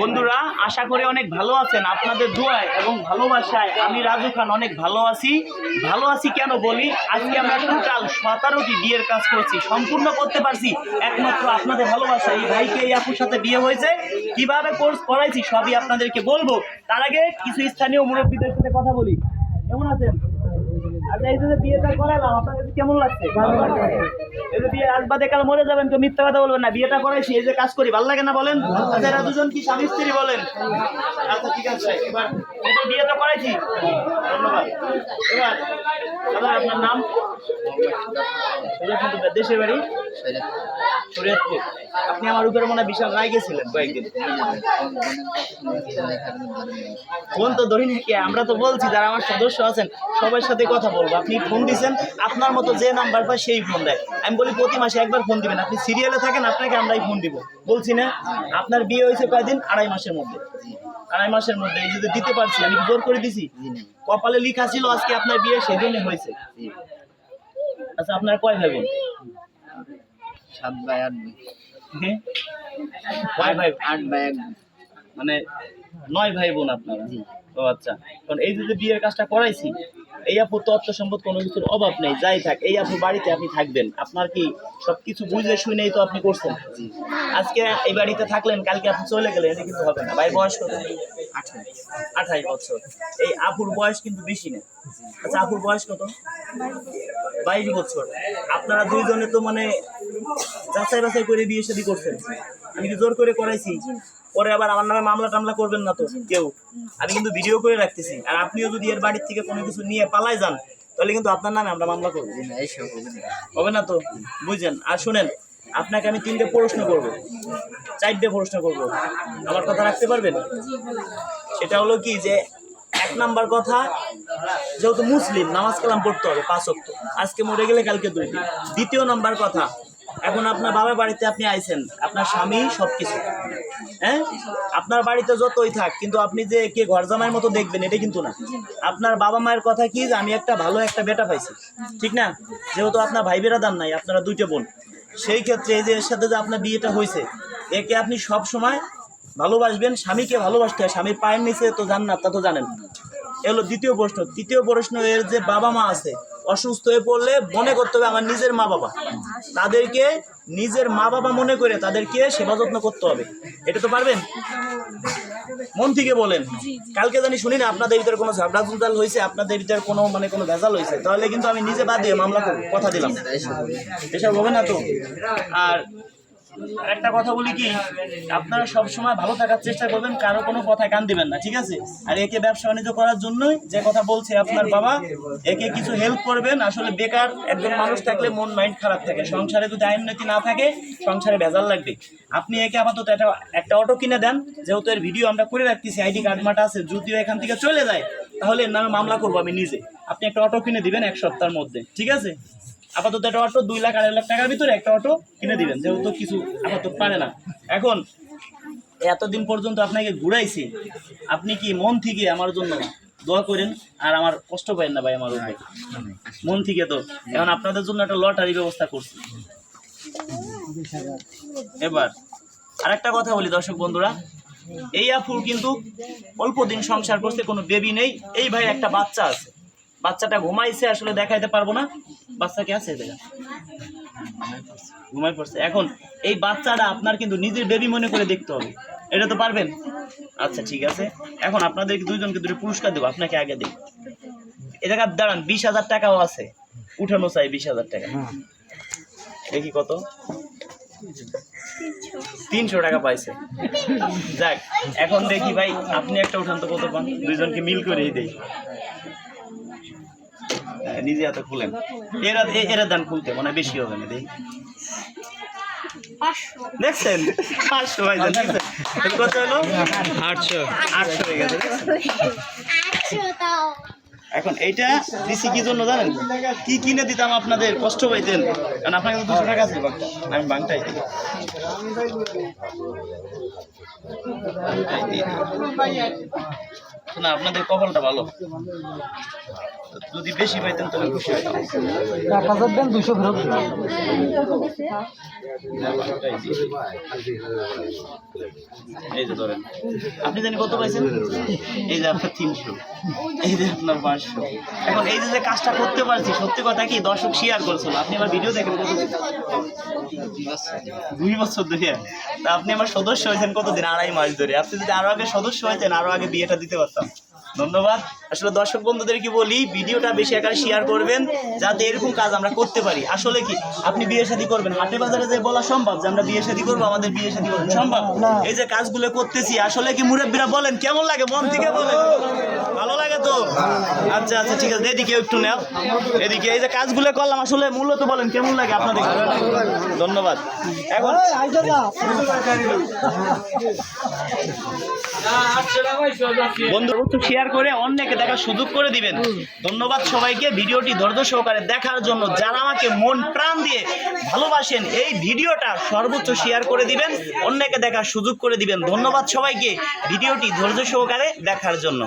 বন্ধুরা, আশা করি অনেক ভালো আছেন। আপনাদের দোয়ায় এবং ভালোবাসায় আমি রাজু খান অনেক ভালো আছি। ভালো আছি কেন বলি? আজকে আমরা টোটাল সতেরোটি বিয়ের কাজ করছি, সম্পূর্ণ করতে পারছি একমাত্র আপনাদের ভালোবাসা। এই ভাইকে, এই আপুর সাথে বিয়ে হয়েছে। কীভাবে কোর্স করাইছি সবই আপনাদেরকে বলব। তার আগে কিছু স্থানীয় মুরব্বীদের সাথে কথা বলি। কেমন আছেন? আচ্ছা এই যে বিয়েটা করালাম আপনার কেমন লাগছে? কাল মরে যাবেন তো মিথ্যা কথা বলবেন না। বিয়েটা করাইছি, এই যে কাজ করি, ভালো লাগে না বলেন? আচ্ছা কি স্বামী স্ত্রী বলেন? আচ্ছা ঠিক আছে। এবার তো করাইছি, ধন্যবাদ। এবার, দাদা, আপনার নাম? দেশের বাড়ি। আপনি আমার উপরে মনে বিশাল রায় গেছিলেন কয়েকদিন। ফোন তো ধরি নাকি আমরা তো বলছি যারা আমার সদস্য আছেন, সবার সাথে কথা বলব। আপনি ফোন দিছেন, আপনার মতো যে নাম্বার পায় সেই ফোন দেয়। আমি বলি প্রতি মাসে একবার ফোন দিবেন। আপনি সিরিয়ালে থাকেন, আপনাকে আমরাই ফোন দিব। বলছি না, আপনার বিয়ে হয়েছে কয়দিন? আড়াই মাসের মধ্যে। আড়াই মাসের মধ্যে, এই যদি দিতে পারছি, আমি জোর করে দিছি। কপালে লিখা ছিল আজকে আপনার বিয়ে সেদিনে হয়েছে। আচ্ছা আপনার কয় ভাই বোন? সাত বাই আট হ্যাঁ? ভাই আট বাই এক মানে নয় ভাই বোন আপনার জি। ও আচ্ছা কারণ এই যে যে বিয়ের কাজটা করাইছি এই আপুর তো অর্থ সম্পদ কোনো কিছুর অভাব নেই যাই থাক এই আপুর বাড়িতে আপনি থাকবেন। আপনার কি সবকিছু বুঝে শুনেই তো আপনি করছেন? আজকে এই বাড়িতে থাকলেন কালকে আপনি চলে গেলেন এটা কিন্তু হবে না। ভাই বয়স কত? আঠাশ। আঠাশ বছর। এই আপুর বয়স কিন্তু বেশি না। আচ্ছা আপুর বয়স কত? বাইশ বছর। আপনারা দুইজনে তো মানে যাচাই বাছাই করে বিয়ে শাদী করছেন। আমি কি জোর করে করাইছি? পরে আবার আমার নামে মামলা টামলা করবেন না তো, কেউ। আমি কিন্তু ভিডিও করে রাখতেছি। আর আপনিও যদি এর বাড়ির থেকে কোনো কিছু নিয়ে পালাই যান, তাহলে কিন্তু আপনার নামে আমরা মামলা করব। হবে না তো? বুঝছেন? আর শুনেন, আপনাকে আমি তিনটে প্রশ্ন করব। চারটে প্রশ্ন করব। আমার কথা রাখতে পারবেন? সেটা হলো কি যে, এক নাম্বার কথা, যেহেতু মুসলিম, নামাজ কালাম পড়তে হবে পাঁচ অক্ট আজকে মরে গেলে কালকে দুই দ্বিতীয় নাম্বার কথা, এখন আপনার বাবার বাড়িতে আপনি আইছেন, আপনার স্বামী সবকিছু। হ্যাঁ? আপনার বাড়িতে যতই থাক কিন্তু আপনি যে কে ঘর জামাইয়ের মতো দেখবেন এটা কিন্তু না। আপনার বাবা মায়ের কথা কি যে আমি একটা ভালো একটা বেটা পাইছি। ঠিক না? যেহেতু আপনার ভাই বেরাদার নাই আপনারা দুইটা বোন। সেই ক্ষেত্রে এই যে এর সাথে যে আপনার বিয়েটা হয়েছে একে আপনি সব সময় ভালোবাসবেন স্বামীকে ভালোবাসতে হয়। স্বামীর পায়ের নিচে তো জান্নাত তা তো জানেন। এলো দ্বিতীয় প্রশ্ন। তৃতীয় প্রশ্ন এর যে বাবা মা আছে অসুস্থ হয়ে পড়লে মনে করতে হবে আমার নিজের মা বাবা। তাদেরকে নিজের মা বাবা মনে করে তাদেরকে সেবা যত্ন করতে হবে। এটা তো পারবেন? মন থেকে বলেন। কালকে জানি শুনি না আপনাদের ভিতরে কোনো ঝাবড়া ঝুঁটাল হয়েছে আপনাদের ভিতরে কোনো মানে কোনো ভেজাল হয়েছে। তাহলে কিন্তু আমি নিজে বাদ দিয়ে মামলা করব কথা দিলাম। এসব হবে না তো? আর একটা কথা বলি কি, আপনারা সব সময় ভালো থাকার চেষ্টা করবেন, কারও কোনো কথায় কান দিবেন না, ঠিক আছে? আর একে ব্যবসা বাণিজ্য করার জন্যই যে কথা বলছে আপনার বাবা, একে কিছু হেল্প করবেন। আসলে বেকার একজন মানুষ থাকলে মন মাইন্ড খারাপ থাকে। সংসারে যদি আইন নীতি না থাকে, সংসারে ভেজাল লাগবে। আপনি একে আপাতত একটা একটা অটো কিনে দেন। যেহেতু এর ভিডিও আমরা করে রাখতেছি, আইডি কার্ড মাটা আছে, যদিও এখান থেকে চলে যায়, তাহলে এর নামে মামলা করব আমি নিজে। আপনি একটা অটো কিনে দিবেন এক সপ্তাহের মধ্যে, ঠিক আছে? আপাতত একটা অটো দুই লাখ, আড়াই লাখ টাকার ভিতরে একটা অটো কিনে দিবেন, যেহেতু কিছু আপাতত পারে না। এখন, এতদিন পর্যন্ত আপনাকে ঘুরাইছি, আপনি কি মন থেকে আমার জন্য দোয়া করেন? আর আমার কষ্ট পাইন না ভাই আমার উপরে। মন থেকে তো। এখন আপনাদের জন্য একটা লটারি ব্যবস্থা করছি। এবার, আরেকটা কথা বলি দর্শক বন্ধুরা। এই আফুর কিন্তু অল্প দিন সংসার করতে কোনো বেবি নেই। এই ভাই একটা বাচ্চা আছে। বাচ্চাটা ঘুমাইছে আসলে দেখাইতে পারব না। বাচ্চা কে আছে দেখা ঘুমাই পড়ছে। এখন এই বাচ্চাটা আপনার কিন্তু নিজের বেবি মনে করে দেখতে হবে। এটা তো পারবেন? আচ্ছা ঠিক আছে। এখন আপনাদের দুইজনকে দুটো পুরস্কার দেবো। আপনাকে আগে দিই। এ জায়গা দাঁড়ান বিশ হাজার টাকাও আছে। উঠানো চাই বিশ হাজার টাকা। দেখি কত? তিনশো টাকা পাইছে। যাক এখন দেখি ভাই আপনি একটা উঠান তো কত পান? দুইজনকে মিল করেই দেই। হ্যাঁ, নিজে হাতে খুলেন। এরা এরা দান খুলতে মানে বেশি হবে না দেখি দেখছেন? পাঁচশো ভাই দেখছেন? কত হলো? আটশো। আটশো হয়ে গেছে এখন এইটা দিছি কি জন্য জানেন? কি কিনে দিতাম আপনাদের? কষ্ট পাইতেন। কারণ আপনার কাছে দুশো টাকা আছে বাংটা আমি বাংটাই দিই বাংটাই দিই। না আপনাদের কপালটা ভালো। যদি বেশি পাইতেন তাহলে খুশি হইতাম এক হাজার দেন দুশো ফেরত এই যে ধরেন আপনি জানি কত পাইছেন? এই যে আপনার তিনশো এই যে আপনার পাঁচশো। এখন এই যে যে কাজটা করতে পারছি সত্যি কথা কি দর্শক শেয়ার করছিল আপনি আমার ভিডিও দেখেন কত দুই বছর ধরে। তা আপনি আমার সদস্য হয়েছেন কতদিন? আড়াই মাস ধরে। আপনি যদি আরও আগে সদস্য হয়েছেন আরও আগে বিয়েটা দিতে পারতাম। ধন্যবাদ। আসলে দর্শক বন্ধুদেরকে বলি ভিডিওটা বেশি আকারে শেয়ার করবেন যাতে এরকম কাজ আমরা করতে পারি। আসলে কি আপনি বিয়ে শাদী করবেন হাটে বাজারে যে বলা সম্ভব যে আমরা বিয়ে শাদী করব আমাদের বিয়ে শাদী করবেন সম্ভব? এই যে কাজগুলো করতেছি আসলে কি মুরব্বীরা বলেন কেমন লাগে মন থেকে বলেন? ভালো লাগে তো? আচ্ছা আচ্ছা ঠিক আছে এদিকে একটু নেও। এদিকে এই যে কাজগুলো করলাম আসলে মূলত বলেন কেমন লাগে আপনাদের? ধন্যবাদ। এখন বন্ধু শেয়ার করে অন্যকে দেখার সুযোগ করে দিবেন। ধন্যবাদ সবাইকে ভিডিওটি ধৈর্য সহকারে দেখার জন্য। যারা আমাকে মন প্রাণ দিয়ে ভালোবাসেন এই ভিডিওটা সর্বোচ্চ শেয়ার করে দিবেন অন্যকে দেখার সুযোগ করে দিবেন। ধন্যবাদ সবাইকে। ভিডিওটি ধৈর্য সহকারে দেখার জন্য।